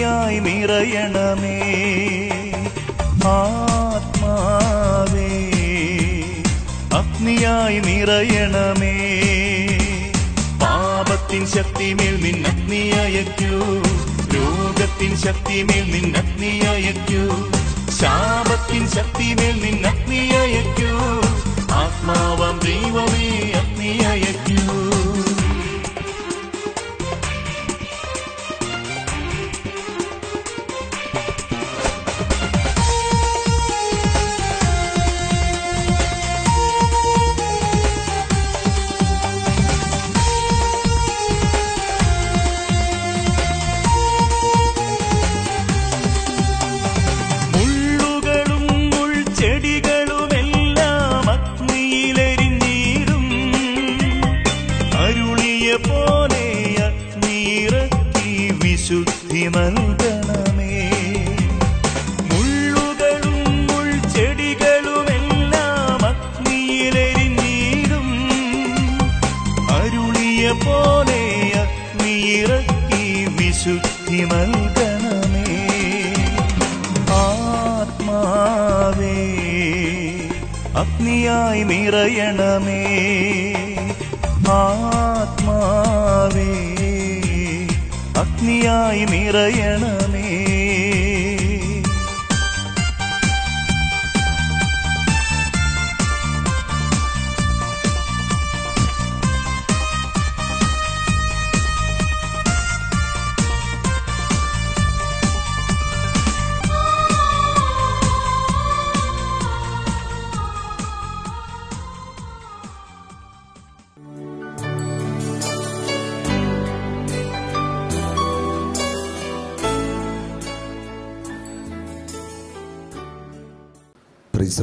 അഗ്നിയായി നിറയണമേ. ആത്മാവേ അഗ്നിയായി നിറയണമേ. പാപത്തിൻ ശക്തിമേൽ നിന്നഗ്നിയയക്കൂ രോഗത്തിൻ ശക്തിമേൽ നിന്നഗ്നിയയക്കൂ ശാപത്തിൻ ശക്തിമേൽ നിന്നഗ്നിയയക്കൂ ആത്മാവാം ദൈവമേ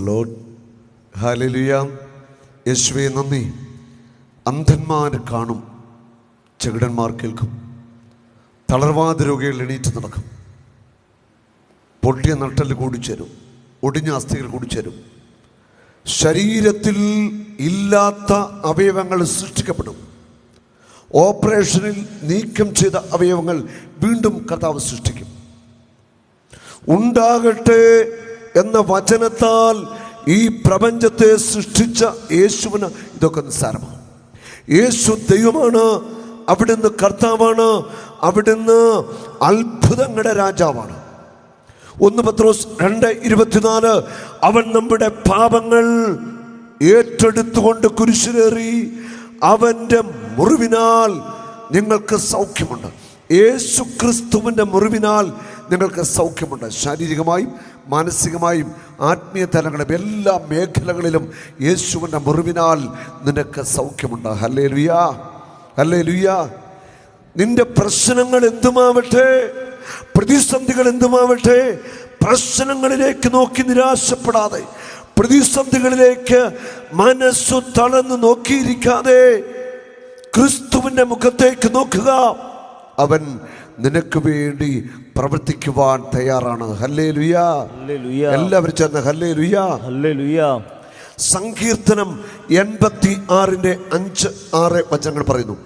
ലോഡ് ഹാലലുയ യേശുവെ നന്ദി. അന്ധന്മാർ കാണും. ചെകിടന്മാർ കേൾക്കും. തളർവാദ രോഗികൾ എണീറ്റ് നടക്കും. പൊട്ടിയ നട്ടൽ കൂടിച്ചേരും. ഒടിഞ്ഞ അസ്ഥികൾ കൂടിച്ചേരും. ശരീരത്തിൽ ഇല്ലാത്ത അവയവങ്ങൾ സൃഷ്ടിക്കപ്പെടും. ഓപ്പറേഷനിൽ നീക്കം ചെയ്ത അവയവങ്ങൾ വീണ്ടും കർത്താവ് സൃഷ്ടിക്കും. ഉണ്ടാകട്ടെ എന്ന വചനത്താൽ ഈ പ്രപഞ്ചത്തെ സൃഷ്ടിച്ച യേശുവിന് ഇതൊക്കെ നിസ്സാരമാണ് യേശു ദൈവമാണ് അവിടുന്ന് കർത്താവാണ് അവിടുന്ന് അത്ഭുതങ്ങളുടെ രാജാവാണ്. ഒന്ന് പത്രോസ് രണ്ട് ഇരുപത്തിനാല് അവൻ നമ്മുടെ പാപങ്ങൾ ഏറ്റെടുത്തുകൊണ്ട് കുരിശിലേറി അവന്റെ മുറിവിനാൽ നിങ്ങൾക്ക് സൗഖ്യമുണ്ട്. യേശു ക്രിസ്തുവിന്റെ മുറിവിനാൽ നിങ്ങൾക്ക് സൗഖ്യമുണ്ട്. ശാരീരികമായും മാനസികമായും ആത്മീയ തലങ്ങളും എല്ലാ മേഖലകളിലും യേശുവിന്റെ മുറിവിനാൽ നിനക്ക് സൗഖ്യമുണ്ട്. ഹല്ലേ ലുയാ ഹല്ലേ ലുയാ നിന്റെ പ്രശ്നങ്ങൾ എന്തുമാവട്ടെ? പ്രതിസന്ധികൾ എന്തുമാവട്ടെ? പ്രശ്നങ്ങളിലേക്ക് നോക്കി നിരാശപ്പെടാതെ പ്രതിസന്ധികളിലേക്ക് മനസ്സു തളർന്ന് നോക്കിയിരിക്കാതെ ക്രിസ്തുവിന്റെ മുഖത്തേക്ക് നോക്കുക. അവൻ നിനക്ക് വേണ്ടി പ്രവർത്തിക്കുവാൻ തയ്യാറാണ്. ഹല്ലേ ലുയാ. എല്ലാവരും ചേർന്ന് ഹല്ലേ ലുയാ ഹല്ലേലൂയ. സങ്കീർത്തനം എൺപത്തി ആറിന്റെ അഞ്ച് ആറ് വചനങ്ങൾ പറയുന്നു.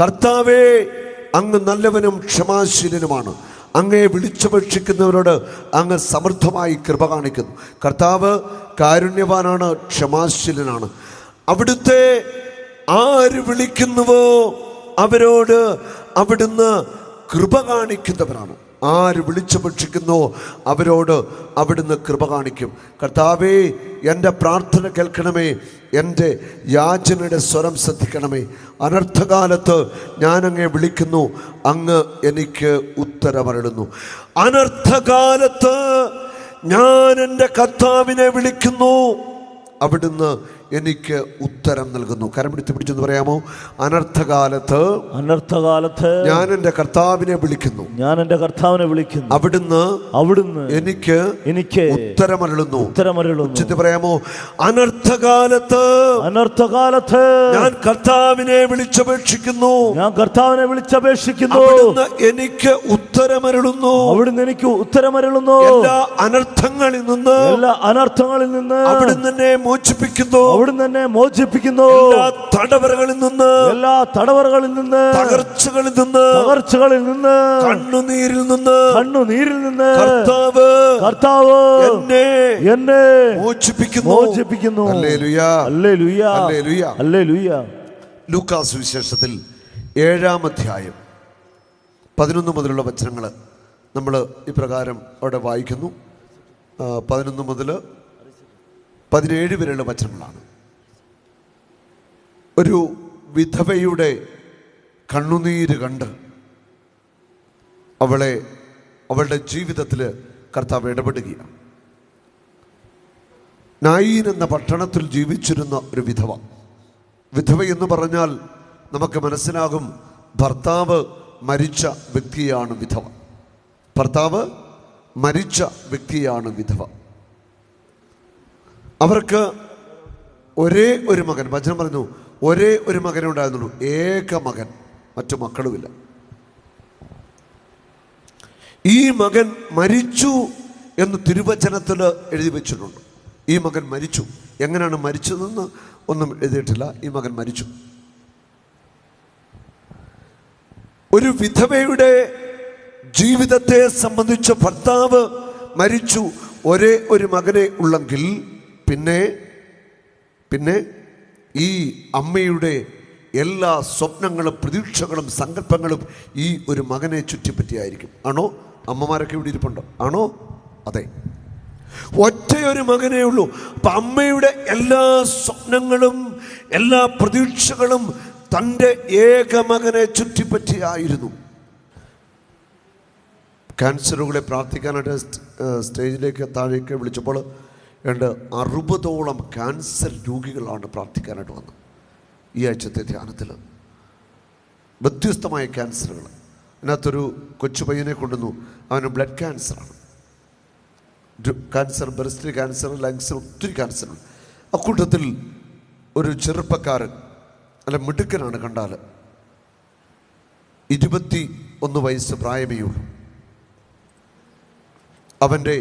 കർത്താവേ അങ്ങ് നല്ലവനും ക്ഷമാശീലനുമാണ്. അങ്ങയെ വിളിച്ചപേക്ഷിക്കുന്നവരോട് അങ്ങ് സമൃദ്ധമായി കൃപ കാണിക്കുന്നു. കർത്താവ് കാരുണ്യവാനാണ് ക്ഷമാശീലനാണ്. അവിടുത്തെ ആര് വിളിക്കുന്നുവോ അവരോട് അവിടുന്ന് കൃപ കാണിക്കുന്നവരാണ് ആര് വിളിച്ചപേക്ഷിക്കുന്നോ അവരോട് അവിടുന്ന് കൃപ കാണിക്കും. കർത്താവേ എന്റെ പ്രാർത്ഥന കേൾക്കണമേ എന്റെ യാചനയുടെ സ്വരം ശ്രദ്ധിക്കണമേ. അനർത്ഥകാലത്ത് ഞാനങ്ങെ വിളിക്കുന്നു അങ്ങ് എനിക്ക് ഉത്തരമരളുന്നു. അനർത്ഥകാലത്ത് ഞാൻ എന്റെ കർത്താവിനെ വിളിക്കുന്നു അവിടുന്ന് എനിക്ക് ഉത്തരം നൽകുന്നു. കരം പിടിച്ച് പിടിച്ചെന്ന് പറയാമോ? അനർത്ഥകാലത്ത് അനർത്ഥകാലത്ത് ഞാൻ എന്റെ കർത്താവിനെ വിളിക്കുന്നു. ഞാൻ എന്റെ കർത്താവിനെ വിളിക്കുന്നു. അവിടുന്ന് അവിടുന്ന് എനിക്ക് എനിക്ക് ഉത്തരമരുളുന്നു. ഉത്തരമരുളുന്നു. ഉച്ചത്തിൽ പറയാമോ? അനർത്ഥകാലത്ത് അനർത്ഥകാലത്ത് ഞാൻ കർത്താവിനെ വിളിച്ചപേക്ഷിക്കുന്നു. ഞാൻ കർത്താവിനെ വിളിച്ചപേക്ഷിക്കുന്നു. അവിടുന്ന് എനിക്ക് ഉത്തരമരുളുന്നു. അവിടുന്ന് എനിക്ക് ഉത്തരമരുളുന്നു. എല്ലാ അനർത്ഥങ്ങളിൽ നിന്ന് എല്ലാ അനർത്ഥങ്ങളിൽ നിന്ന് അവിടുന്ന് എന്നെ മോചിപ്പിക്കുന്നു. അവിടുന്ന് തന്നെ മോചിപ്പിക്കുന്നു. തടവറകളിൽ നിന്ന് എല്ലാ തടവറകളിൽ നിന്ന് തകർച്ചകളിൽ നിന്ന് തകർച്ചകളിൽ നിന്ന് കണ്ണുനീരിൽ നിന്ന് കണ്ണുനീരിൽ നിന്ന് കർത്താവ് കർത്താവ് എന്നെ എന്നെ മോചിപ്പിക്കുന്നു. മോചിപ്പിക്കുന്നു. ലൂക്കാസ് വിശേഷത്തിൽ ഏഴാം അധ്യായം പതിനൊന്ന് മുതലുള്ള വചനങ്ങൾ നമ്മൾ ഇപ്രകാരം അവിടെ വായിക്കുന്നു. പതിനൊന്ന് മുതൽ പതിനേഴ് വരെയുള്ള വചനങ്ങളാണ്. ഒരു വിധവയുടെ കണ്ണുനീര് കണ്ട് അവളെ അവളുടെ ജീവിതത്തിൽ കർത്താവ് ഇടപെടുകയാണ്. നായീൻ എന്ന പട്ടണത്തിൽ ജീവിച്ചിരുന്ന ഒരു വിധവ. വിധവ എന്ന് പറഞ്ഞാൽ നമുക്ക് മനസ്സിലാകും ഭർത്താവ് മരിച്ച വ്യക്തിയാണ് വിധവ. ഭർത്താവ് മരിച്ച വ്യക്തിയാണ് വിധവ. അവർക്ക് ഒരേ ഒരു മകൻ വചനം പറഞ്ഞു ഒരേ ഒരു മകനേ ഉണ്ടായിരുന്നുള്ളൂ. ഏക മകൻ മറ്റു മക്കളുമില്ല. ഈ മകൻ മരിച്ചു എന്ന് തിരുവചനത്തിൽ എഴുതി വെച്ചിട്ടുണ്ട്. ഈ മകൻ മരിച്ചു. എങ്ങനെയാണ് മരിച്ചതെന്ന് ഒന്നും എഴുതിയിട്ടില്ല. ഈ മകൻ മരിച്ചു. ഒരു വിധവയുടെ ജീവിതത്തെ സംബന്ധിച്ച ഭർത്താവ് മരിച്ചു. ഒരേ ഒരു മകനെ ഉള്ളെങ്കിൽ പിന്നെ പിന്നെ ഈ അമ്മയുടെ എല്ലാ സ്വപ്നങ്ങളും പ്രതീക്ഷകളും സങ്കല്പങ്ങളും ഈ ഒരു മകനെ ചുറ്റിപ്പറ്റിയായിരിക്കും. ആണോ? അമ്മമാരൊക്കെ ഇവിടെ ഇരിപ്പുണ്ടോ? ആണോ? അതെ. ഒറ്റയൊരു മകനേ ഉള്ളൂ. അപ്പം അമ്മയുടെ എല്ലാ സ്വപ്നങ്ങളും എല്ലാ പ്രതീക്ഷകളും തന്റെ ഏക മകനെ ചുറ്റിപ്പറ്റിയായിരുന്നു ക്യാൻസറുകളെ പ്രാർത്ഥിക്കാനായിട്ട് സ്റ്റേജിലേക്ക് താഴേക്ക് വിളിച്ചപ്പോൾ രണ്ട് അറുപതോളം ക്യാൻസർ രോഗികളാണ് പ്രാർത്ഥിക്കാനായിട്ട് വന്നത്. ഈ ആഴ്ചത്തെ ധ്യാനത്തിൽ വ്യത്യസ്തമായ ക്യാൻസറുകൾ അതിനകത്തൊരു കൊച്ചു പയ്യനെ കൊണ്ടുവന്നു. അവന് ബ്ലഡ് ക്യാൻസറാണ് ക്യാൻസർ ബ്രസ്റ്റ് ക്യാൻസർ ലങ്സ് ഒത്തിരി ക്യാൻസറുണ്ട് അക്കൂട്ടത്തിൽ ഒരു ചെറുപ്പക്കാരൻ അല്ല മിടുക്കനാണ് കണ്ടാൽ ഇരുപത്തി ഒന്ന് വയസ്സ് പ്രായമേ ഉള്ളൂ അവന്റെ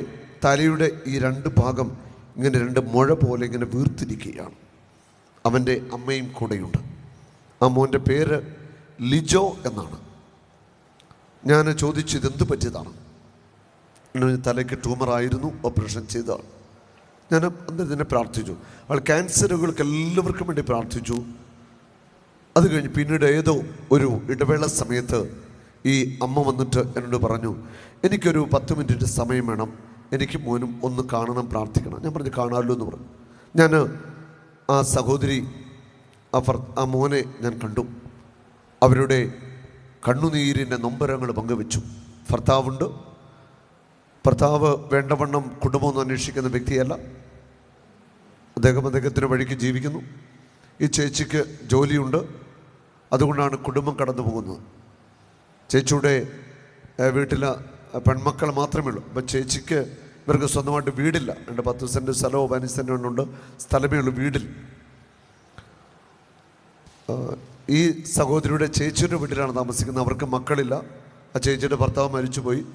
തലയുടെ ഈ രണ്ട് ഭാഗം ഇങ്ങനെ രണ്ട് മുഴ പോലെ ഇങ്ങനെ വീർത്തിരിക്കുകയാണ്. അവന്റെ അമ്മയും കൂടെയുണ്ട്. ആ മോന്റെ പേര് ലിജോ എന്നാണ്. ഞാൻ ചോദിച്ചു ഇതെന്ത് പറ്റിയതാണ്? തലയ്ക്ക് ട്യൂമറായിരുന്നു ഓപ്പറേഷൻ ചെയ്തതാണ്. ഞാൻ അന്ന് തന്നെ പ്രാർത്ഥിച്ചു. അവൾ ക്യാൻസറുകൾക്ക് എല്ലാവർക്കും വേണ്ടി പ്രാർത്ഥിച്ചു. അത് കഴിഞ്ഞ് പിന്നീട് ഏതോ ഒരു ഇടവേള സമയത്ത് ഈ അമ്മ വന്നിട്ട് എന്നോട് പറഞ്ഞു എനിക്കൊരു പത്ത് മിനിറ്റ് സമയം വേണം. എനിക്ക് മോനും ഒന്ന് കാണണം പ്രാർത്ഥിക്കണം. ഞാൻ പറഞ്ഞു കാണാമല്ലോ എന്ന് പറഞ്ഞു. ഞാൻ ആ സഹോദരി ആ ഫർ ആ മോനെ ഞാൻ കണ്ടു. അവരുടെ കണ്ണുനീരിന്റെ നൊമ്പരങ്ങൾ പങ്കുവെച്ചു. ഭർത്താവുണ്ട്. ഭർത്താവ് വേണ്ടവണ്ണം കുടുംബമൊന്നും അന്വേഷിക്കുന്ന വ്യക്തിയല്ല. അദ്ദേഹം അദ്ദേഹത്തിന്റെ വഴിക്ക് ജീവിക്കുന്നു. ഈ ചേച്ചിക്ക് ജോലിയുണ്ട്. അതുകൊണ്ടാണ് കുടുംബം കടന്നു പോകുന്നത് ചേച്ചിയുടെ വീട്ടിൽ പെൺമക്കൾ മാത്രമേ ഉള്ളൂ. അപ്പം ചേച്ചിക്ക് ഇവർക്ക് സ്വന്തമായിട്ട് വീടില്ല. രണ്ട് പത്ത് സെന്റ് സ്ഥലമോ പതിനഞ്ച് സെന്റോ ഉണ്ട്? സ്ഥലമേ ഉള്ളൂ വീടിൽ ഈ സഹോദരിയുടെ ചേച്ചിയുടെ വീട്ടിലാണ് താമസിക്കുന്നത്. അവർക്ക് മക്കളില്ല. ആ ചേച്ചിയുടെ ഭർത്താവ് മരിച്ചുപോയി.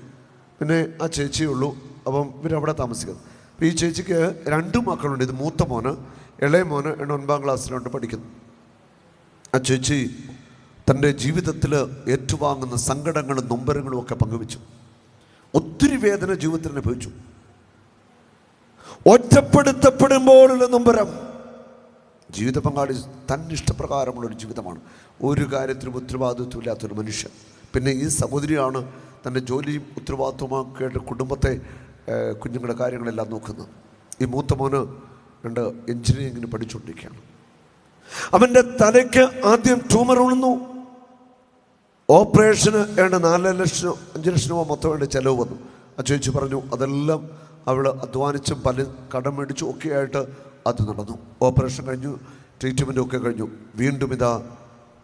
പിന്നെ ആ ചേച്ചിയേ ഉള്ളൂ. അപ്പം ഇവരവിടെ താമസിക്കുന്നത്. അപ്പം ഈ ചേച്ചിക്ക് രണ്ട് മക്കളുണ്ട്. ഇത് മൂത്ത മോന് ഇളയ മോന് ഒൻപതാം ക്ലാസ്സിലുണ്ട് പഠിക്കുന്നു. ആ ചേച്ചി തന്റെ ജീവിതത്തിൽ ഏറ്റുവാങ്ങുന്ന സങ്കടങ്ങളും നൊമ്പരങ്ങളും ഒക്കെ പങ്കുവെച്ചു. ഒത്തിരി വേദന ജീവിതത്തിൽ അനുഭവിച്ചു. ഒറ്റപ്പെടുത്തപ്പെടുമ്പോഴുള്ള നൊമ്പരം ജീവിത പങ്കാളി തന്നിഷ്ടപ്രകാരമുള്ളൊരു ജീവിതമാണ്. ഒരു കാര്യത്തിലും ഉത്തരവാദിത്വമില്ലാത്തൊരു മനുഷ്യൻ. പിന്നെ ഈ സഹോദരിയാണ് തന്റെ ജോലിയും ഉത്തരവാദിത്വമാക്കിയിട്ട് കുടുംബത്തെ കുഞ്ഞുങ്ങളുടെ കാര്യങ്ങളെല്ലാം നോക്കുന്നത്. ഈ മൂത്ത മോന് രണ്ട് എഞ്ചിനീയറിങ്ങിന് പഠിച്ചുകൊണ്ടിരിക്കുകയാണ്. അവന്റെ തലയ്ക്ക് ആദ്യം ട്യൂമർ ഉണർന്നു. ഓപ്പറേഷന് വേണ്ട നാല് ലക്ഷം അഞ്ച് ലക്ഷം രൂപ മൊത്തം വേണ്ട ചിലവ് വന്നു. ആ ചേച്ചി പറഞ്ഞു അതെല്ലാം അവൾ അധ്വാനിച്ചും പല കടം മേടിച്ചും ഒക്കെ ആയിട്ട് അത് നടന്നു. ഓപ്പറേഷൻ കഴിഞ്ഞു ട്രീറ്റ്മെന്റും ഒക്കെ കഴിഞ്ഞു. വീണ്ടും ഇതാ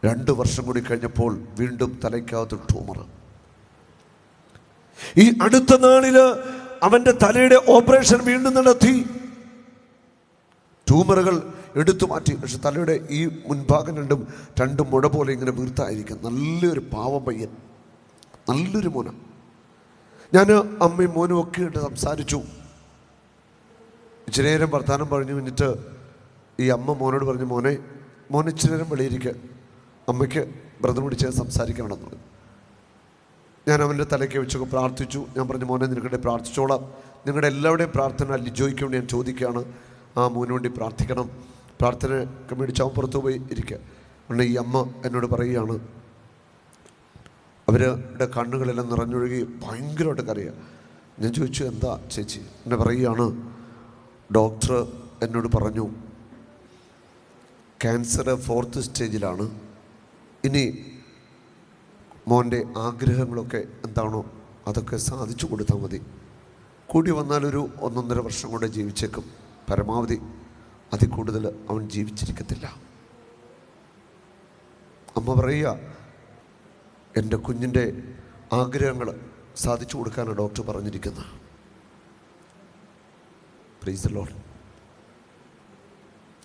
രണ്ട് വർഷം കൂടി കഴിഞ്ഞപ്പോൾ വീണ്ടും തലയ്ക്കകത്ത് ട്യൂമർ ഈ അടുത്ത നാളിൽ അവന്റെ തലയുടെ ഓപ്പറേഷൻ വീണ്ടും നടത്തി. ട്യൂമറുകൾ എടുത്തു മാറ്റി. പക്ഷെ തലയുടെ ഈ മുൻഭാഗം രണ്ടും രണ്ടും മുഴ പോലെ ഇങ്ങനെ വീർത്തായിരിക്കും. നല്ലൊരു പാവം പയ്യൻ. നല്ലൊരു മോന. ഞാൻ അമ്മയും മോനും ഒക്കെ ഇട്ട് സംസാരിച്ചു. ഇച്ചിരി നേരം വർത്താനം പറഞ്ഞു. കഴിഞ്ഞിട്ട് ഈ അമ്മ മോനോട് പറഞ്ഞു മോനെ മോൻ ഇച്ചിരി നേരം വെളിയിരിക്കുക അമ്മയ്ക്ക് വ്രതം പിടിച്ച് സംസാരിക്കണമെന്ന് പറഞ്ഞു ഞാൻ അവന്റെ തലയ്ക്ക് വെച്ചൊക്കെ പ്രാർത്ഥിച്ചു. ഞാൻ പറഞ്ഞു മോനെ നിനക്കിടെ പ്രാർത്ഥിച്ചോളാം. നിങ്ങളുടെ എല്ലാവരുടെയും പ്രാർത്ഥന ലിജോയ്ക്ക് വേണ്ടി ഞാൻ ചോദിക്കുകയാണ്. ആ മോന് വേണ്ടി പ്രാർത്ഥിക്കണം. പ്രാർത്ഥന മേടിച്ച് അവൻ പുറത്തു പോയി ഇരിക്കുക. അതുകൊണ്ട് ഈ അമ്മ എന്നോട് പറയുകയാണ് അവരുടെ കണ്ണുകളെല്ലാം നിറഞ്ഞൊഴുകി ഭയങ്കരമായിട്ട് കരയുക. ഞാൻ ചോദിച്ചു എന്താ ചേച്ചി? എന്നെ പറയുകയാണ് ഡോക്ടർ എന്നോട് പറഞ്ഞു ക്യാൻസർ ഫോർത്ത് സ്റ്റേജിലാണ്. ഇനി മോന്റെ ആഗ്രഹങ്ങളൊക്കെ എന്താണോ അതൊക്കെ സാധിച്ചു കൊടുത്താൽ മതി. കൂടി വന്നാലൊരു ഒന്നൊന്നര വർഷം കൊണ്ട് ജീവിച്ചേക്കും. പരമാവധി അതിൽ കൂടുതൽ അവൻ ജീവിച്ചിരിക്കത്തില്ല. അമ്മ പറയുക എന്റെ കുഞ്ഞിന്റെ ആഗ്രഹങ്ങൾ സാധിച്ചു കൊടുക്കാനാണ് ഡോക്ടർ പറഞ്ഞിരിക്കുന്നത്. പ്ലീസ് ലോഡ്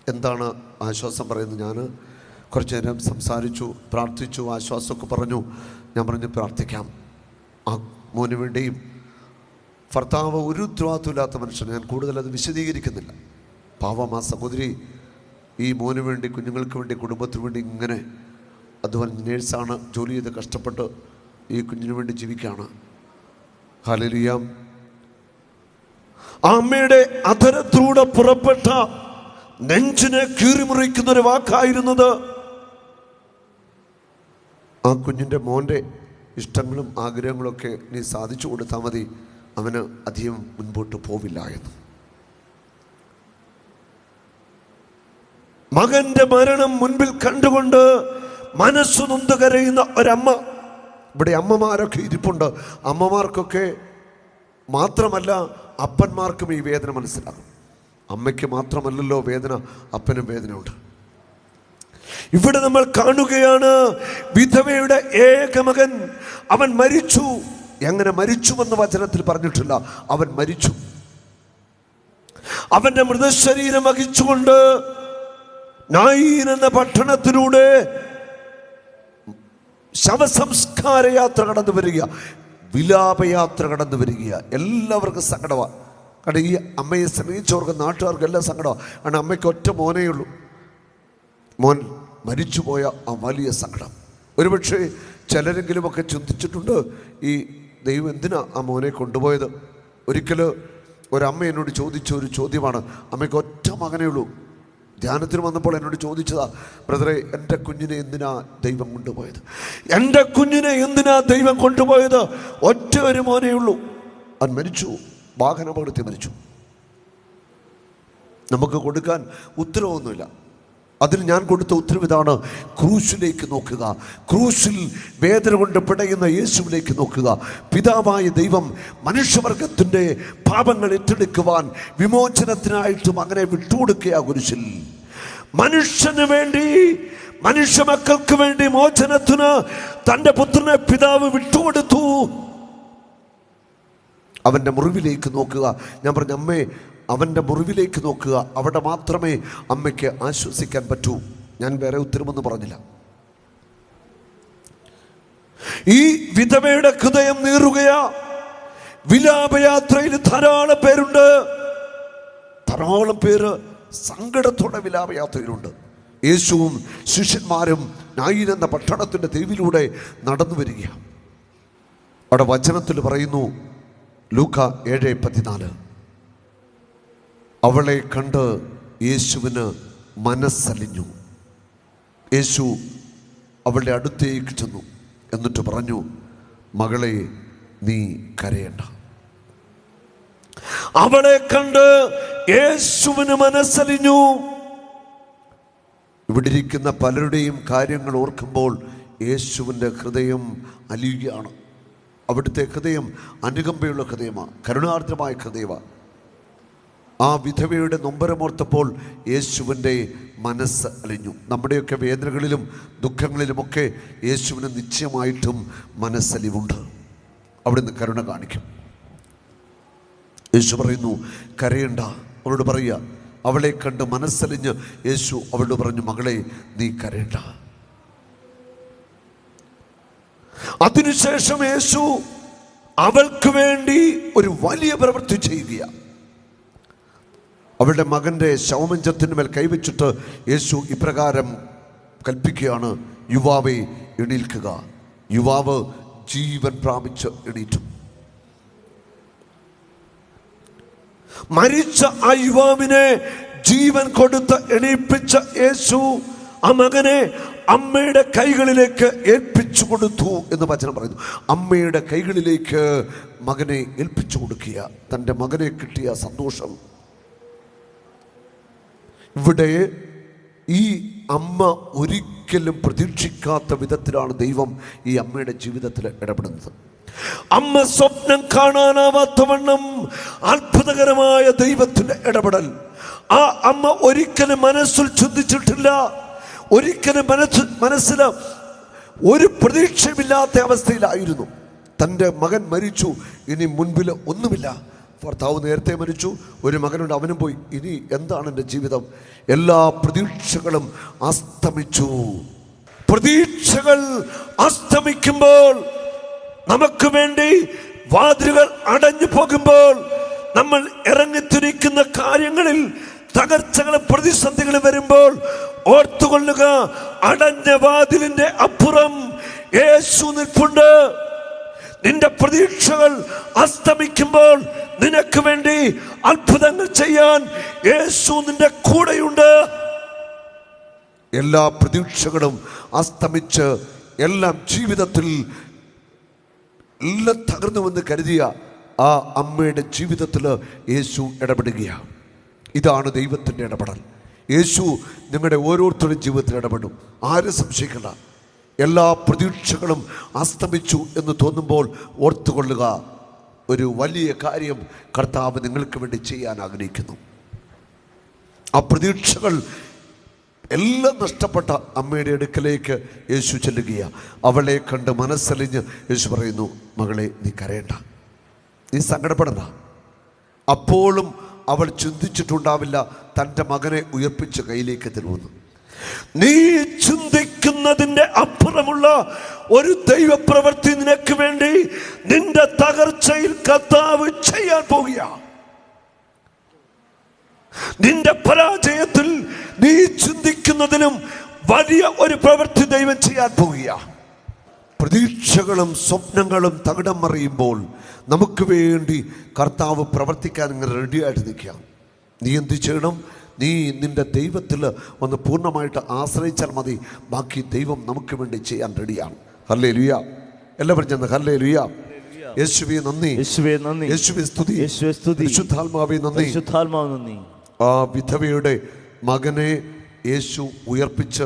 എന്താണ് ആശ്വാസം പറയുന്നത്? ഞാൻ കുറച്ച് നേരം സംസാരിച്ചു പ്രാർത്ഥിച്ചു ആശ്വാസമൊക്കെ പറഞ്ഞു. ഞാൻ പറഞ്ഞു പ്രാർത്ഥിക്കാം. ആ മോന് വേണ്ടിയും ഭർത്താവ് ഒരു ഉത്തരവാദിത്വമില്ലാത്ത മനുഷ്യൻ ഞാൻ കൂടുതൽ അത് വിശദീകരിക്കുന്നില്ല. പാവം ആ സഹോദരി ഈ മോന് വേണ്ടി കുഞ്ഞുങ്ങൾക്ക് വേണ്ടി കുടുംബത്തിന് വേണ്ടി ഇങ്ങനെ അതുപോലെ നേഴ്സാണ് ജോലി ചെയ്ത് കഷ്ടപ്പെട്ട് ഈ കുഞ്ഞിന് വേണ്ടി ജീവിക്കുകയാണ്. ഹലലിയാം അമ്മയുടെ അധരത്തിലൂടെ പുറപ്പെട്ട നെഞ്ചിനെ കീറിമുറിക്കുന്ന ഒരു വാക്കായിരുന്നത് ആ കുഞ്ഞിന്റെ മോന്റെ ഇഷ്ടങ്ങളും ആഗ്രഹങ്ങളൊക്കെ നീ സാധിച്ചു കൊടുത്താൽ മതി. അവന് അധികം മുൻപോട്ട് പോവില്ല എന്ന്. മകന്റെ മരണം മുൻപിൽ കണ്ടുകൊണ്ട് മനസ്സു നൊന്ത് കരയുന്ന ഒരമ്മ. ഇവിടെ അമ്മമാരൊക്കെ ഇരിപ്പുണ്ട്. അമ്മമാർക്കൊക്കെ മാത്രമല്ല അപ്പന്മാർക്കും ഈ വേദന മനസ്സിലാകും. അമ്മയ്ക്ക് മാത്രമല്ലല്ലോ വേദന അപ്പനും വേദനയുണ്ട്. ഇവിടെ നമ്മൾ കാണുകയാണ് വിധവയുടെ ഏക മകൻ അവൻ മരിച്ചു. എങ്ങനെ മരിച്ചുവെന്ന് വചനത്തിൽ പറഞ്ഞിട്ടില്ല. അവൻ മരിച്ചു. അവന്റെ മൃതശരീരം വഹിച്ചുകൊണ്ട് നായീൻ എന്ന പട്ടണത്തിലൂടെ ശവസംസ്കാര യാത്ര കടന്നു വരിക വിലാപയാത്ര കടന്നു വരിക. എല്ലാവർക്കും സങ്കടമാണ് കാരണം ഈ അമ്മയെ സ്നേഹിച്ചവർക്ക് നാട്ടുകാർക്ക് എല്ലാം സങ്കടമാണ് കാരണം അമ്മയ്ക്ക് ഒറ്റ മോനേ ഉള്ളൂ. മോൻ മരിച്ചുപോയ ആ വലിയ സങ്കടം. ഒരുപക്ഷെ ചിലരെങ്കിലുമൊക്കെ ചിന്തിച്ചിട്ടുണ്ട് ഈ ദൈവം എന്തിനാ ആ മോനെ കൊണ്ടുപോയത്? ഒരിക്കൽ ഒരമ്മ എന്നോട് ചോദിച്ച ഒരു ചോദ്യമാണ് അമ്മയ്ക്ക് ഒറ്റ മകനേ ഉള്ളൂ. ധ്യാനത്തിന് വന്നപ്പോൾ എന്നോട് ചോദിച്ചതാ ബ്രദറെ എന്റെ കുഞ്ഞിനെ എന്തിനാ ദൈവം കൊണ്ടുപോയത്? എന്റെ കുഞ്ഞിനെ എന്തിനാ ദൈവം കൊണ്ടുപോയത്? ഒറ്റ ഒരു മോനേ ഉള്ളൂ. അവൻ മരിച്ചു. വാഹനാപകടത്തിൽ മരിച്ചു. നമുക്ക് കൊടുക്കാൻ ഉത്തരവൊന്നുമില്ല. അതിന് ഞാൻ കൊടുത്ത ഉത്തരവ് ഇതാണ് ക്രൂശിലേക്ക് നോക്കുക. ക്രൂശിൽ വേദന കൊണ്ട് പിടയുന്ന യേശുവിലേക്ക് നോക്കുക. പിതാവായ ദൈവം മനുഷ്യവർഗത്തിന്റെ പാപങ്ങൾ ഏറ്റെടുക്കുവാൻ വിമോചനത്തിനായിട്ടും അങ്ങനെ വിട്ടുകൊടുക്കുക കുരിശിൽ മനുഷ്യന് വേണ്ടി മനുഷ്യ മക്കൾക്ക് വേണ്ടി മോചനത്തിന് തന്റെ പുത്രനെ പിതാവ് വിട്ടുകൊടുത്തു. അവന്റെ മുറിവിലേക്ക് നോക്കുക. ഞാൻ പറഞ്ഞു അമ്മേ അവന്റെ മുറിവിലേക്ക് നോക്കുക. അവിടെ മാത്രമേ അമ്മയ്ക്ക് ആശ്വസിക്കാൻ പറ്റൂ. ഞാൻ വേറെ ഉത്തരമൊന്നും പറഞ്ഞില്ല. ഈ വിധവയുടെ ഹൃദയം നീറുകയാ. വിലാപയാത്രയിൽ ധാരാളം പേരുണ്ട്. ധാരാളം പേര് സങ്കടത്തോടെ വിലാപയാത്രയിലുണ്ട്. യേശുവും ശിഷ്യന്മാരും നായിൻ എന്ന പട്ടണത്തിന്റെ തെരുവിലൂടെ നടന്നു വരികയാണ് അവിടെ വചനത്തിൽ പറയുന്നു ലൂക്ക ഏഴ് പതിനാല്. അവളെ കണ്ട് യേശുവിന് മനസ്സലിഞ്ഞു. യേശു അവളുടെ അടുത്തേക്ക് ചെന്നു. എന്നിട്ട് പറഞ്ഞു മകളെ നീ കരയേണ്ട. അവളെ കണ്ട് യേശുവിന് മനസ്സലിഞ്ഞു. ഇവിടെ ഇരിക്കുന്ന പലരുടെയും കാര്യങ്ങൾ ഓർക്കുമ്പോൾ യേശുവിന്റെ ഹൃദയം അലിയുകയാണ്. അവിടുത്തെ ഹൃദയം അനുകമ്പയുള്ള ഹൃദയമാണ് കരുണാർദ്രമായ ഹൃദയമാണ് ആ വിധവയുടെ നൊമ്പരമോർത്തപ്പോൾ യേശുവിന്റെ മനസ്സ് അലിഞ്ഞു. നമ്മുടെയൊക്കെ വേദനകളിലും ദുഃഖങ്ങളിലുമൊക്കെ യേശുവിന് നിശ്ചയമായിട്ടും മനസ്സലിവുണ്ട്. അവിടുന്ന് കരുണ കാണിക്കും. യേശു പറയുന്നു കരയണ്ട അവളോട് പറയുക. അവളെ കണ്ട് മനസ്സലിഞ്ഞ് യേശു അവളോട് പറഞ്ഞു മകളെ നീ കരയണ്ട. അതിനുശേഷം യേശു അവൾക്ക് വേണ്ടി ഒരു വലിയ പ്രവൃത്തി ചെയ്യുക അവളുടെ മകന്റെ ശവമഞ്ചത്തിന്മേൽ കൈവച്ചിട്ട് യേശു ഇപ്രകാരം കൽപ്പിക്കുകയാണ് യുവാവെ എണീൽക്കുക. യുവാവ് ജീവൻ പ്രാപിച്ച് എണീറ്റു. മരിച്ച ആ യുവാവിനെ ജീവൻ കൊടുത്ത് എണീപ്പിച്ച യേശു ആ മകനെ അമ്മയുടെ കൈകളിലേക്ക് ഏൽപ്പിച്ചു കൊടുത്തു എന്ന് വചനം പറയുന്നു. അമ്മയുടെ കൈകളിലേക്ക് മകനെ ഏൽപ്പിച്ചു കൊടുക്കുക. തന്റെ മകനെ കിട്ടിയ സന്തോഷം. ഇവിടെ ഈ അമ്മ ഒരിക്കലും പ്രതീക്ഷിക്കാത്ത വിധത്തിലാണ് ദൈവം ഈ അമ്മയുടെ ജീവിതത്തിൽ ഇടപെടുന്നത്. അമ്മ സ്വപ്നം കാണാനാവാത്തവണ്ണം അത്ഭുതകരമായ ദൈവത്തിന്റെ ഇടപെടൽ. ആ അമ്മ ഒരിക്കലും മനസ്സിൽ ചിന്തിച്ചിട്ടില്ല. ഒരിക്കലും മനസ്സ് മനസ്സിൽ ഒരു പ്രതീക്ഷയുമില്ലാത്ത അവസ്ഥയിലായിരുന്നു. തന്റെ മകൻ മരിച്ചു. ഇനി മുൻപിൽ ഒന്നുമില്ല. ഭർത്താവ് നേരത്തെ മരിച്ചു. ഒരു മകനുണ്ട് അവനും പോയി. ഇനി എന്താണ് എന്റെ ജീവിതം? എല്ലാ പ്രതീക്ഷകളും അസ്തമിച്ചു. പ്രതീക്ഷകൾ അസ്തമിക്കുമ്പോൾ നമുക്ക് വേണ്ടി വാതിലുകൾ അടഞ്ഞു പോകുമ്പോൾ നമ്മൾ ഇറങ്ങിത്തിരിക്കുന്ന കാര്യങ്ങളിൽ തകർച്ചകളും പ്രതിസന്ധികളും വരുമ്പോൾ ഓർത്തുകൊള്ളുക അടഞ്ഞ വാതിലിന്റെ അപ്പുറം യേശു നിൽപ്പുണ്ട്. നിന്റെ പ്രതീക്ഷകൾ അസ്തമിക്കുമ്പോൾ നിനക്ക് വേണ്ടി അത്ഭുതങ്ങൾ ചെയ്യാൻ യേശു നിന്റെ കൂടെയുണ്ട്. എല്ലാ പ്രതീക്ഷകളും അസ്തമിച്ച് എല്ലാം ജീവിതത്തിൽ എല്ലാം തകർന്നുവെന്ന് കരുതിയ ആ അമ്മയുടെ ജീവിതത്തിൽ യേശു ഇടപെടുകയാണ്. ഇതാണ് ദൈവത്തിന്റെ ഇടപെടൽ. യേശു നിങ്ങളുടെ ഓരോരുത്തരുടെ ജീവിതത്തിൽ ഇടപെടും ആരും സംശയിക്കണ്ട. എല്ലാ പ്രതീക്ഷകളും അസ്തമിച്ചു എന്ന് തോന്നുമ്പോൾ ഓർത്തുകൊള്ളുക. ഒരു വലിയ കാര്യം കർത്താവ് നിങ്ങൾക്ക് വേണ്ടി ചെയ്യാൻ ആഗ്രഹിക്കുന്നു. ആ പ്രതീക്ഷകൾ എല്ലാം നഷ്ടപ്പെട്ട അമ്മയുടെ അടുക്കലേക്ക് യേശു ചെല്ലുകയാണ് അവളെ കണ്ട് മനസ്സലിഞ്ഞ് യേശു പറയുന്നു മകളെ നീ കരയണ്ട. നീ സങ്കടപ്പെടണ്ട. അപ്പോഴും അവൾ ചിന്തിച്ചിട്ടുണ്ടാവില്ല തന്റെ മകനെ ഉയർപ്പിച്ച കയ്യിലേക്ക് തരുമെന്ന് നീ ചിന്തിക്കുന്നതിന്റെ അപ്പുറമുള്ള ഒരു ദൈവപ്രവൃത്തി നിനക്ക് വേണ്ടി നിന്റെ തകർച്ചയിൽ കത്താവ് ചെയ്യാൻ പോകുക നിന്റെ പരാജയത്തിൽ നീ ചിന്തിക്കുന്നതിനും വലിയ ഒരു പ്രവൃത്തി ദൈവം ചെയ്യാൻ പോവുക പ്രതീക്ഷകളും സ്വപ്നങ്ങളും തകിടം മറിയുമ്പോൾ നമുക്ക് വേണ്ടി കർത്താവ് പ്രവർത്തിക്കാൻ ഇങ്ങനെ റെഡിയായിട്ട് നിൽക്കുക. നീ എന്ത് ചെയ്യണം? നീ നിന്റെ ദൈവത്തിൽ ഒന്ന് പൂർണമായിട്ട് ആശ്രയിച്ചാൽ മതി. ബാക്കി ദൈവം നമുക്ക് വേണ്ടി ചെയ്യാൻ റെഡിയാണ് ഹല്ലേ ലുയ എല്ലാവരും ചെന്ന് ഹല്ലേ ലുയ യേശുവെ നന്ദി. യേശുവേ നന്ദി. യേശുവെ സ്തുതി. യേശുവേ സ്തുതി. വിശുദ്ധാത്മാവെ നന്ദി. പരിശുദ്ധാത്മാവ് നന്ദി. ആ വിധവയുടെ മകനെ യേശു ഉയർപ്പിച്ച്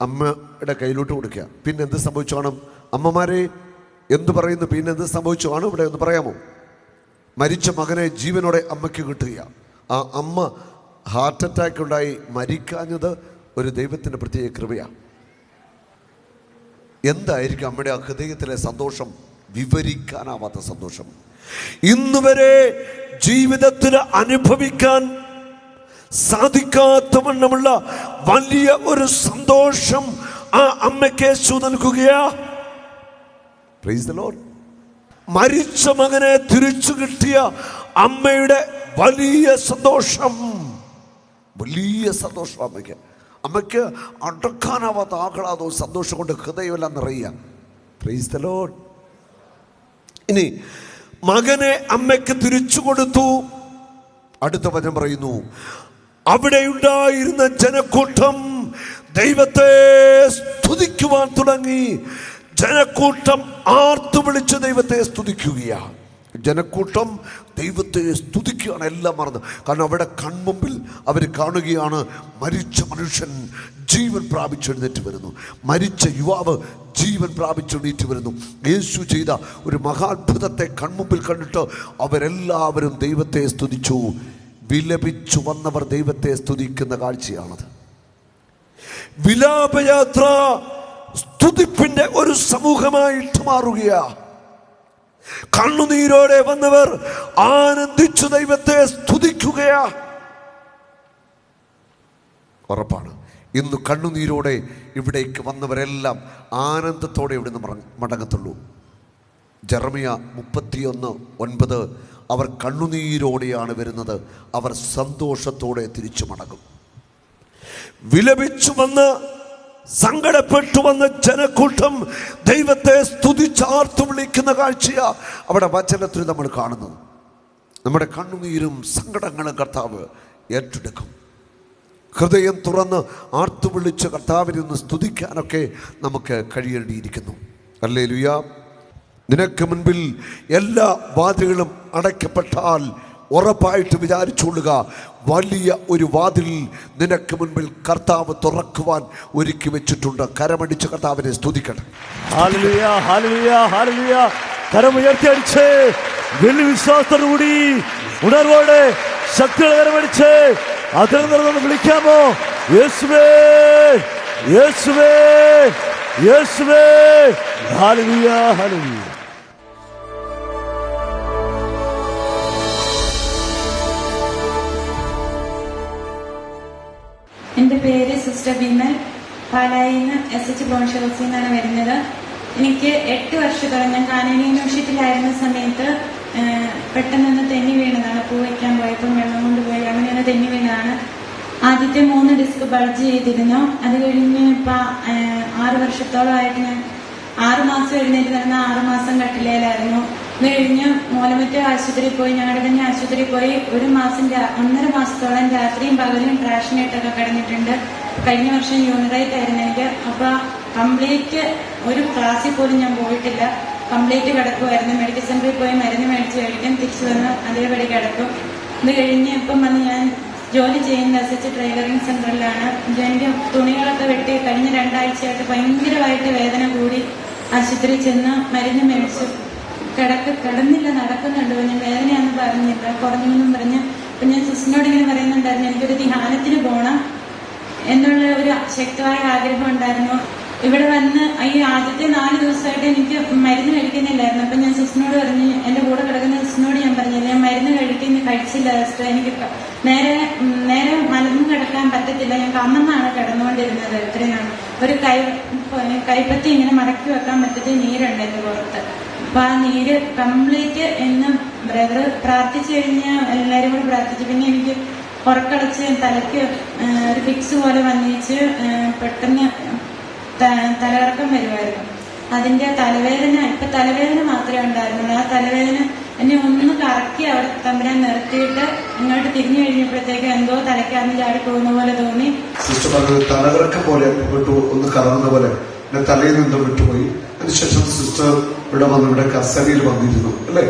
അമ്മയുടെ കയ്യിലോട്ട് കൊടുക്കുക. പിന്നെ എന്ത് സംഭവിച്ചു കാണും? അമ്മമാരെ എന്തു പറയുന്നു? പിന്നെ എന്ത് സംഭവിച്ചു? ആണ് ഇവിടെ ഒന്ന് പറയാമോ? മരിച്ച മകനെ ജീവനോടെ അമ്മയ്ക്ക് കിട്ടുക ആ അമ്മ ഹാർട്ട് അറ്റാക്ക് ഉണ്ടായി മരിക്കാഞ്ഞത് ഒരു ദൈവത്തിന്റെ പ്രത്യേക കൃപയാണ് എന്തായിരിക്കും അമ്മയുടെ ആ ഹൃദയത്തിലെ സന്തോഷം? വിവരിക്കാനാവാത്ത സന്തോഷം. ഇന്നുവരെ ജീവിതത്തിൽ അനുഭവിക്കാൻ സാധിക്കാത്ത വണ്ണമുള്ള വലിയ ഒരു സന്തോഷം ആ അമ്മയ്ക്ക് യേശു നൽകുകയാ. മരിച്ച മകനെ തിരിച്ചു കിട്ടിയ അമ്മയുടെ വലിയ സന്തോഷം. വലിയ സന്തോഷം അമ്മയ്ക്ക്. അമ്മയ്ക്ക് അടക്കാനാവാത്ത ആഹ്ലാദവും സന്തോഷം കൊണ്ട് ഹൃദയമെല്ലാം നിറയുക പ്രൈസ് ദ ലോഡ് ഇനി മകനെ അമ്മയ്ക്ക് തിരിച്ചു കൊടുത്തു. അടുത്ത വചനം പറയുന്നു. അവിടെ ഉണ്ടായിരുന്ന ജനക്കൂട്ടം ദൈവത്തെ സ്തുതിക്കുവാൻ തുടങ്ങി. ജനക്കൂട്ടം ആർത്തു വിളിച്ച് ദൈവത്തെ സ്തുതിക്കുകയാണ്. ജനക്കൂട്ടം ദൈവത്തെ സ്തുതിക്കുകയാണ്. എല്ലാം മറന്ന്. കാരണം അവിടെ കൺമുമ്പിൽ അവർ കാണുകയാണ് മരിച്ച മനുഷ്യൻ ജീവൻ പ്രാപിച്ചെഴുന്നേറ്റ് വരുന്നു. മരിച്ച യുവാവ് ജീവൻ പ്രാപിച്ചെഴുന്നേറ്റ് വരുന്നു. യേശു ചെയ്ത ഒരു മഹാത്ഭുതത്തെ കൺമുമ്പിൽ കണ്ടിട്ട് അവരെല്ലാവരും ദൈവത്തെ സ്തുതിച്ചു. വിലപിച്ചു വന്നവർ ദൈവത്തെ സ്തുതിക്കുന്ന കാഴ്ചയാണത്. വിലാപയാത്ര സ്തുതിപ്പിന്റെ ഒരു സമൂഹമായിട്ട് മാറുകയാണ് കണ്ണുനീരോടെ വന്നവർ ആനന്ദിച്ചു ദൈവത്തെ സ്തുതിക്കുകയാ. ഉറപ്പാണ്. ഇന്ന് കണ്ണുനീരോടെ ഇവിടേക്ക് വന്നവരെല്ലാം ആനന്ദത്തോടെ ഇവിടെ നിന്ന് മടങ്ങത്തുള്ളൂ. ജർമിയ മുപ്പത്തിയൊന്ന് ഒൻപത് അവർ കണ്ണുനീരോടെയാണ് വരുന്നത്. അവർ സന്തോഷത്തോടെ തിരിച്ചു മടങ്ങും. വിലപിച്ചു വന്ന് സങ്കടപ്പെട്ടു വന്ന ജനക്കൂട്ടം ദൈവത്തെ സ്തുതിച്ചാർത്തു വിളിക്കുന്ന കാഴ്ചയ അവിടെ വചനത്തിൽ നമ്മൾ കാണുന്നത്. നമ്മുടെ കണ്ണുനീരും സങ്കടങ്ങളും കർത്താവ് ഏറ്റെടുക്കും. ഹൃദയം തുറന്ന് ആർത്തു വിളിച്ച് കർത്താവിനെ ഒന്ന് സ്തുതിക്കാനൊക്കെ നമുക്ക് കഴിയേണ്ടിയിരിക്കുന്നു. അല്ലേ ലുയാ നിനക്ക് മുൻപിൽ എല്ലാ വാതിലുകളും അടയ്ക്കപ്പെട്ടാൽ ഉറപ്പായിട്ട് വിചാരിച്ചുകൊള്ളുക. വലിയ ഒരു വാതിൽ നിനക്ക് മുൻപിൽ കർത്താവ് തുറക്കുവാൻ ഒരുക്കി വെച്ചിട്ടുണ്ട്. കരമടിച്ച് കർത്താവിനെ സ്തുതിക്കട്ടെ. കരമുയർത്തി അടിച്ച് വെള്ളി വിശ്വാസത്തോടുകൂടി ഉണർവോടെ ശക്തിയുടെ കരമടിച്ച് അതിൽ നിന്നൊന്ന് വിളിക്കാമോ? യേശുവേ യേശുവേ യേശുവേ. ഹാലലുയ ഹാലലുയ. എന്റെ പേര് സിസ്റ്റർ ബിമൽ പാലായി നിന്ന് എസ് എച്ച് ബോൺഷോസിൽ നിന്നാണ് വരുന്നത്. എനിക്ക് എട്ട് വർഷത്തോളം ഞാൻ കാനഡ യൂണിവേഴ്സിറ്റിയിലായിരുന്ന സമയത്ത് പെട്ടെന്ന് പെട്ടെന്നൊന്ന് തെന്നി വീണതാണ്. പൂ വയ്ക്കാൻ പോയപ്പോൾ വെള്ളം കൊണ്ടുപോയി അങ്ങനെയാണ് തെന്നി വീണതാണ്. ആദ്യത്തെ മൂന്ന് ഡിസ്ക് ബൾജ് ചെയ്തിരുന്നു. അത് കഴിഞ്ഞ് ഇപ്പൊ ആറ് വർഷത്തോളമായിട്ട് ഞാൻ ആറുമാസം എഴുന്നേറ്റ് നടന്ന ആറ് മാസം കഴിഞ്ഞ് മൂലമറ്റ ആശുപത്രിയിൽ പോയി ഞങ്ങളുടെ ആശുപത്രിയിൽ പോയി ഒരു മാസം ഒന്നര മാസത്തോളം രാത്രിയും പകലും ട്രാഷനായിട്ടൊക്കെ കിടന്നിട്ടുണ്ട്. കഴിഞ്ഞ വർഷം യൂണിറൈറ്റ് ആയിരുന്നു എനിക്ക്. അപ്പൊ കംപ്ലീറ്റ് ഒരു ക്ലാസ്സിൽ പോലും ഞാൻ പോയിട്ടില്ല. കംപ്ലീറ്റ് കിടക്കുമായിരുന്നു മെഡിക്കൽ സെന്ററിൽ പോയി മരുന്ന് മേടിച്ച് കഴിക്കും തിരിച്ചു വന്ന് അതേപടി കിടക്കും. ഇത് കഴിഞ്ഞ് ഇപ്പം വന്ന് ഞാൻ ജോലി ചെയ്യുന്ന എസ് എച്ച് സെന്ററിലാണ്. എനിക്ക് തുണികളൊക്കെ വെട്ടി കഴിഞ്ഞ രണ്ടാഴ്ചയായിട്ട് ഭയങ്കരമായിട്ട് വേദന കൂടി ആശുപത്രിയിൽ ചെന്ന് മരുന്ന് മേടിച്ചു. കിടക്ക് കിടന്നില്ല നടക്കുന്നുണ്ട്. ഞാൻ വേദനയാന്ന് പറഞ്ഞില്ല കുറഞ്ഞെന്നും പറഞ്ഞ്. അപ്പൊ ഞാൻ സിസ്റ്റിനോട് ഇങ്ങനെ പറയുന്നുണ്ടായിരുന്നു എനിക്കൊരു ധ്യാനത്തിന് പോകണം എന്നുള്ള ഒരു ശക്തമായ ആഗ്രഹം ഉണ്ടായിരുന്നു. ഇവിടെ വന്ന് ഈ ആദ്യത്തെ നാല് ദിവസമായിട്ട് എനിക്ക് മരുന്ന് കഴിക്കുന്നില്ലായിരുന്നു. അപ്പൊ ഞാൻ സിസ്റ്റിനോട് പറഞ്ഞു എന്റെ കൂടെ കിടക്കുന്ന സിസ്റ്റിനോട് ഞാൻ പറഞ്ഞില്ല ഞാൻ മരുന്ന് കഴിക്കുന്ന കഴിച്ചില്ല സിസ്റ്റർ. എനിക്ക് നേരെ നേരെ മലർന്നു കിടക്കാൻ പറ്റത്തില്ല. ഞാൻ കമ്മന്നാണ് കിടന്നുകൊണ്ടിരുന്നത് ഇത്രയും ഒരു കൈ കൈപ്പത്തി ഇങ്ങനെ മടക്കി വെക്കാൻ പറ്റത്തി നീരുണ്ട് എന്റെ പുറത്ത്. അപ്പൊ ആ നീര് കംപ്ലീറ്റ് എന്ന് ബ്രദർ പ്രാർത്ഥിച്ചു കഴിഞ്ഞാൽ എല്ലാരും കൂടി പ്രാർത്ഥിച്ചു. പിന്നെ എനിക്ക് ഉറക്കളച്ച് തലയ്ക്ക് ഒരു ഫിക്സ് പോലെ വന്നിച്ച് പെട്ടെന്ന് തലകറക്കം വരുമായിരുന്നു അതിന്റെ തലവേദന ഇപ്പൊ തലവേദന മാത്രമേ ഉണ്ടായിരുന്നുള്ളൂ. ആ തലവേദന എന്നെ ഒന്ന് കറക്കി അവിടെ തമ്പരാൻ നിർത്തിയിട്ട് ഇങ്ങോട്ട് തിരിഞ്ഞു കഴിഞ്ഞപ്പോഴത്തേക്ക് എന്തോ തലയ്ക്കാന്ന് ചാടി പോകുന്ന പോലെ തോന്നി. സിസ്റ്റർ തലകറക്കം പോലെ ഒന്ന് കറങ്ങുന്ന പോലെ. തലയിൽ നിന്ന് വിട്ടുപോയി. അതിനുശേഷം സിസ്റ്റർ ഇവിടെ വന്ന് ഇവിടെ കസേരയിൽ വന്നിരുന്നു അല്ലേ?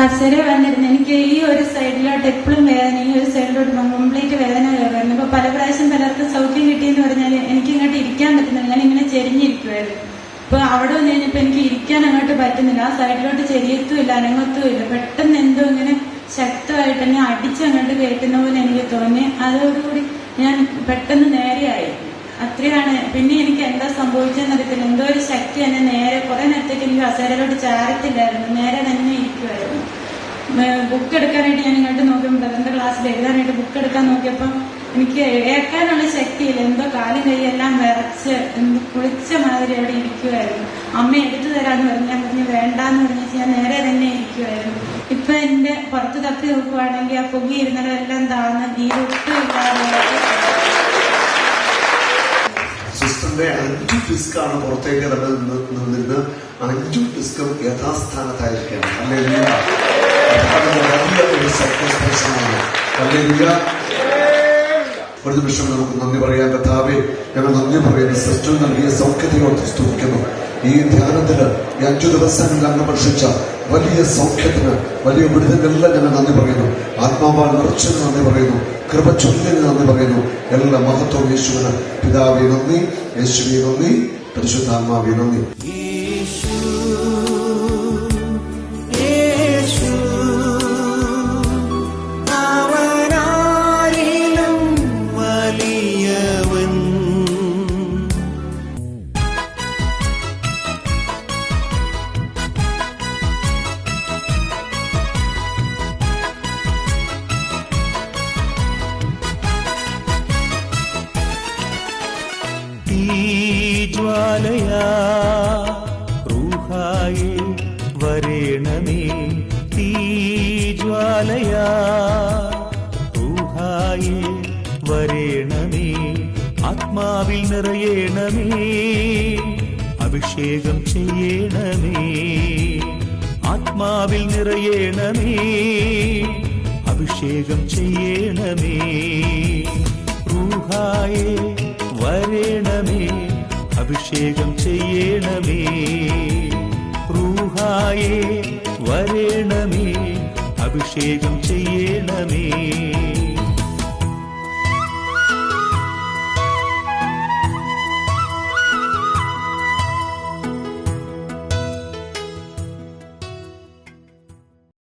കസേര വന്നിരുന്നു. എനിക്ക് ഈ ഒരു സൈഡിലോട്ട് എപ്പോഴും വേദന ഈ ഒരു സൈഡിലോട്ട് കംപ്ലീറ്റ് വേദന കയറുമായിരുന്നു അപ്പൊ പല പ്രാവശ്യം പലർക്കും സൗഖ്യം കിട്ടിയെന്ന് പറഞ്ഞാൽ എനിക്ക് ഇങ്ങോട്ട് ഇരിക്കാൻ പറ്റുന്നില്ല. ഞാൻ ഇങ്ങനെ ചെരിഞ്ഞിരിക്കുമായിരുന്നു അപ്പൊ അവിടെ വന്ന് കഴിഞ്ഞപ്പോ എനിക്ക് ഇരിക്കാൻ അങ്ങോട്ട് പറ്റുന്നില്ല. ആ സൈഡിലോട്ട് ചെരിയത്തും ഇല്ല അനങ്ങത്തും ഇല്ല. പെട്ടെന്ന് എന്തോ ഇങ്ങനെ ശക്തമായിട്ട് എന്നെ അടിച്ചങ്ങോട്ട് കയറ്റുന്ന പോലെ എനിക്ക് തോന്നി. അതോടുകൂടി ഞാൻ പെട്ടെന്ന് നേരെയായി. അത്രയാണ്. പിന്നെ എനിക്ക് എന്താ സംഭവിച്ചതെന്ന് അറിയത്തില്ല. എന്തോ ഒരു ശക്തി എന്നെ നേരെ കുറെ നേരത്തേക്ക് എനിക്ക് കസേരയിലോട്ട് ചാരത്തില്ലായിരുന്നു. നേരെ തന്നെ ഇരിക്കുമായിരുന്നു ബുക്ക് എടുക്കാനായിട്ട് ഞാൻ ഇങ്ങോട്ട് നോക്കിയപ്പോൾ ബ്രദറിന്റെ ക്ലാസ്സിൽ എഴുതാനായിട്ട് ബുക്ക് എടുക്കാൻ നോക്കിയപ്പോൾ എനിക്ക് ഏക്കാനുള്ള ശക്തിയില്ല. എന്തോ കാലും കൈയെല്ലാം വിറച്ച് കുളിച്ച മാതിരി അവിടെ ഇരിക്കുമായിരുന്നു അമ്മ എടുത്തു തരാന്ന് പറഞ്ഞു ഞാൻ പറഞ്ഞു വേണ്ടാന്ന് പറഞ്ഞു ഞാൻ നേരെ തന്നെ ഇരിക്കുമായിരുന്നു ഇപ്പൊ എന്റെ പുറത്ത് തപ്പി നോക്കുവാണെങ്കിൽ ആ പുകി ഇരുന്നതെല്ലാം താന്ന് നീരൊട്ടും ഇല്ലാതെ സിസ്റ്ററിന്റെ അഞ്ചു ഡിസ്ക് ആണ് പുറത്തേക്ക് നമ്മൾ നിന്നിരുന്ന അഞ്ചു ഡിസ്കും യഥാസ്ഥാനത്തായിരിക്കണം ഒരു നിമിഷം നമുക്ക് നന്ദി പറയാൻ കഥാവെ ഞങ്ങൾ നന്ദി പറയുന്ന. സിസ്റ്റർ നൽകിയ സൗഖ്യത്തിനോട് സ്തുതിക്കുന്നു. ഈ ധ്യാനത്തിന് ഈ അഞ്ചു ദിവസങ്ങളിൽ അങ്ങ് വലിയ സൗഖ്യത്തിന് വലിയ വിടുതലെല്ലാം ഞങ്ങൾ നന്ദി പറയുന്നു. ആത്മാവാൽ നിറച്ചതിന് നന്ദി പറയുന്നു. കൃപ ചൊല്ലിന് നന്ദി പറയുന്നു. എല്ലാ മഹത്വം യേശുവിന്. പിതാവെ നന്ദി. യേശുവെ നന്ദി. പരിശുദ്ധാത്മാവെ നന്ദി. റൂഹായി വരേണമേ തീജ്വാലയാ. ഊഹായേ വരേണമേ ആത്മാവിൽ നിറയേണമേ അഭിഷേകം ചെയ്യണമേ ആത്മാവിൽ നിറയേണമേ അഭിഷേകം ചെയ്യണമേ റൂഹായേ വരേണമേ അഭിഷേകം ചെയ്യണമേ വരേണമേ അഭിഷേകം ചെയ്യണമേ.